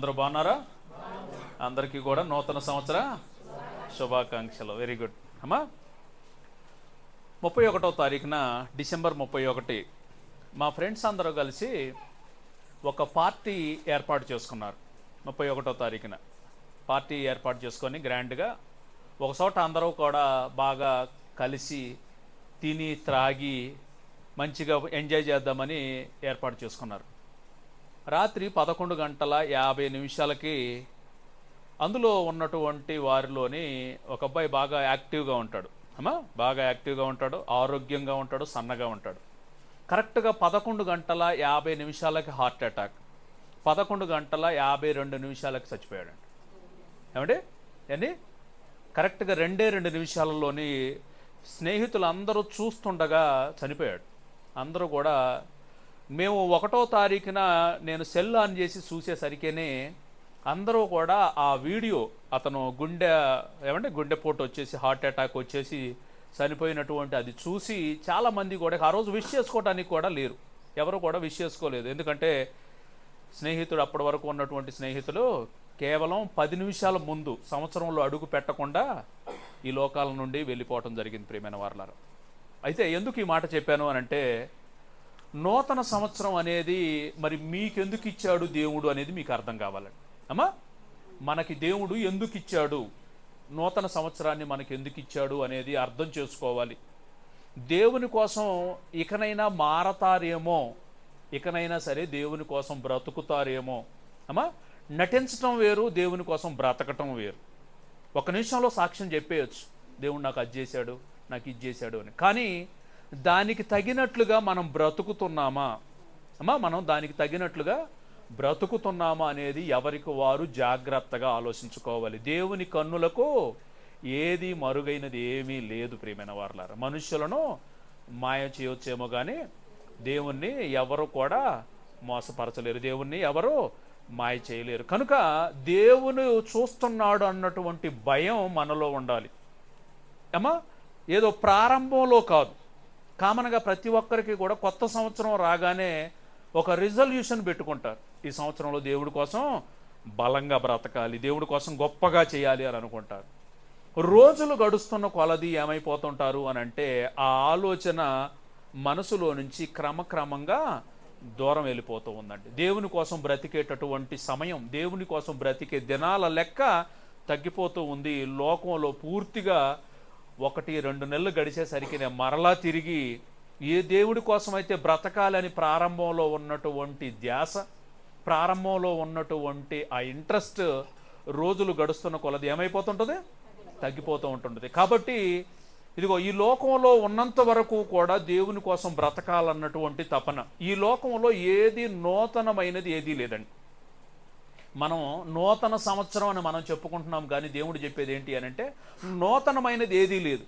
అందరూ బాగున్నారా? అందరికీ కూడా నూతన సంవత్సర శుభాకాంక్షలు. వెరీ గుడ్ అమ్మా ముప్పై ఒకటో తారీఖున డిసెంబర్ ముప్పై ఒకటి మా ఫ్రెండ్స్ అందరూ కలిసి ఒక పార్టీ ఏర్పాటు చేసుకున్నారు ముప్పై ఒకటో తారీఖున. పార్టీ ఏర్పాటు చేసుకొని గ్రాండ్గా ఒక చోట అందరూ కూడా బాగా కలిసి తిని త్రాగి మంచిగా ఎంజాయ్ చేద్దామని ఏర్పాటు చేసుకున్నారు. రాత్రి పదకొండు గంటల యాభై నిమిషాలకి అందులో ఉన్నటువంటి వారిలోని ఒక అబ్బాయి బాగా యాక్టివ్గా ఉంటాడు. అమ్మా బాగా యాక్టివ్గా ఉంటాడు ఆరోగ్యంగా ఉంటాడు సన్నగా ఉంటాడు. కరెక్ట్గా పదకొండు గంటల యాభై నిమిషాలకి హార్ట్ అటాక్. పదకొండు గంటల యాభై రెండు నిమిషాలకి చచ్చిపోయాడండి ఏమండి? ఏంటి? కరెక్ట్గా రెండే రెండు నిమిషాలలోని స్నేహితులందరూ చూస్తుండగా చనిపోయాడు. అందరూ కూడా మేము ఒకటో తారీఖున నేను సెల్ ఆన్ చేసి చూసేసరికేనే అందరూ కూడా ఆ వీడియో అతను గుండె ఏమంటే గుండెపోటు వచ్చేసి హార్ట్ అటాక్ వచ్చేసి చనిపోయినటువంటి అది చూసి చాలా మంది కూడా ఆ రోజు విష్ చేసుకోవడానికి కూడా లేరు. ఎవరు కూడా విష్ చేసుకోలేదు. ఎందుకంటే స్నేహితుడు అప్పటి వరకు ఉన్నటువంటి స్నేహితులు కేవలం పది నిమిషాల ముందు సంవత్సరంలో అడుగు పెట్టకుండా ఈ లోకాల నుండి వెళ్ళిపోవటం జరిగింది ప్రియమైన వారలారు. అయితే ఎందుకు ఈ మాట చెప్పాను అని అంటే నూతన సంవత్సరం అనేది మరి మీకెందుకు ఇచ్చాడు దేవుడు అనేది మీకు అర్థం కావాలండి. అమ్మా? మనకి దేవుడు ఎందుకు ఇచ్చాడు? నూతన సంవత్సరాన్ని మనకి ఎందుకు ఇచ్చాడు అనేది అర్థం చేసుకోవాలి. దేవుని కోసం ఇకనైనా మారతారేమో ఇకనైనా సరే దేవుని కోసం బ్రతుకుతారేమో. అమ్మా? నటించటం వేరు దేవుని కోసం బ్రతకటం వేరు. ఒక నిమిషంలో సాక్ష్యం చెప్పేయచ్చు. దేవుడు నాకు అది చేశాడు నాకు ఇది చేశాడు అని. కానీ దానికి తగినట్లుగా మనం బ్రతుకుతున్నామా? అమ్మా మనం దానికి తగినట్లుగా బ్రతుకుతున్నామా అనేది ఎవరికి వారు జాగ్రత్తగా ఆలోచించుకోవాలి. దేవుని కన్నులకు ఏది మరుగైనది ఏమీ లేదు ప్రియమైన వారలారా. మనుషులను మాయ చేయొచ్చేమో కానీ దేవుణ్ణి ఎవరు కూడా మోసపరచలేరు. దేవుణ్ణి ఎవరు మాయ చేయలేరు. కనుక దేవుని చూస్తున్నాడు అన్నటువంటి భయం మనలో ఉండాలి. అమ్మా ఏదో ప్రారంభంలో కాదు. కామన్గా ప్రతి ఒక్కరికి కూడా కొత్త సంవత్సరం రాగానే ఒక రిజల్యూషన్ పెట్టుకుంటారు. ఈ సంవత్సరంలో దేవుడి కోసం బలంగా బ్రతకాలి దేవుడి కోసం గొప్పగా చేయాలి అని అనుకుంటారు. రోజులు గడుస్తున్న కొలది ఏమైపోతుంటారు అని అంటే ఆ ఆలోచన మనసులో నుంచి క్రమక్రమంగా దూరం వెళ్ళిపోతూ ఉందండి. దేవుని కోసం బ్రతికేటటువంటి సమయం దేవుని కోసం బ్రతికే దినాల లెక్క తగ్గిపోతూ ఉంది. లోకంలో పూర్తిగా ఒకటి రెండు నెలలు గడిచేసరికి నేను మరలా తిరిగి ఏ దేవుడి కోసం అయితే బ్రతకాలని ప్రారంభంలో ఉన్నటువంటి ధ్యాస ప్రారంభంలో ఉన్నటువంటి ఆ ఇంట్రెస్ట్ రోజులు గడుస్తున్న కొలది ఏమైపోతుంటుంది? తగ్గిపోతూ ఉంటుంటుంది. కాబట్టి ఇదిగో ఈ లోకంలో ఉన్నంత వరకు కూడా దేవుని కోసం బ్రతకాలన్నటువంటి తపన. ఈ లోకంలో ఏది నూతనమైనది ఏదీ లేదండి. మనం నూతన సంవత్సరం అని మనం చెప్పుకుంటున్నాం కానీ దేవుడు చెప్పేది ఏంటి అని అంటే నూతనమైనది ఏదీ లేదు.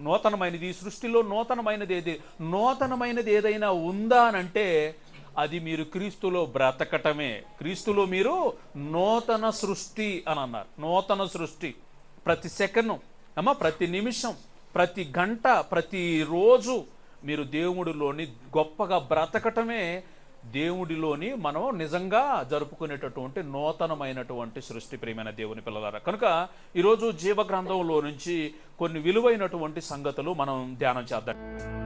నూతనమైనది ఈ సృష్టిలో నూతనమైనది ఏది? నూతనమైనది ఏదైనా ఉందా అని అంటే అది మీరు క్రీస్తులో బ్రతకటమే. క్రీస్తులో మీరు నూతన సృష్టి అని అన్నారు. నూతన సృష్టి. ప్రతి సెకండ్ అమ్మ ప్రతి నిమిషం ప్రతి గంట ప్రతి రోజు మీరు దేవుడిలోని గొప్పగా బ్రతకటమే దేవుడిలోని మనం నిజంగా జరుపుకునేటటువంటి నూతనమైనటువంటి సృష్టి ప్రియమైన దేవుని పిల్లలారా. కనుక ఈరోజు జీవ గ్రంథంలో నుంచి కొన్ని విలువైనటువంటి సంగతులు మనం ధ్యానం చేద్దాం.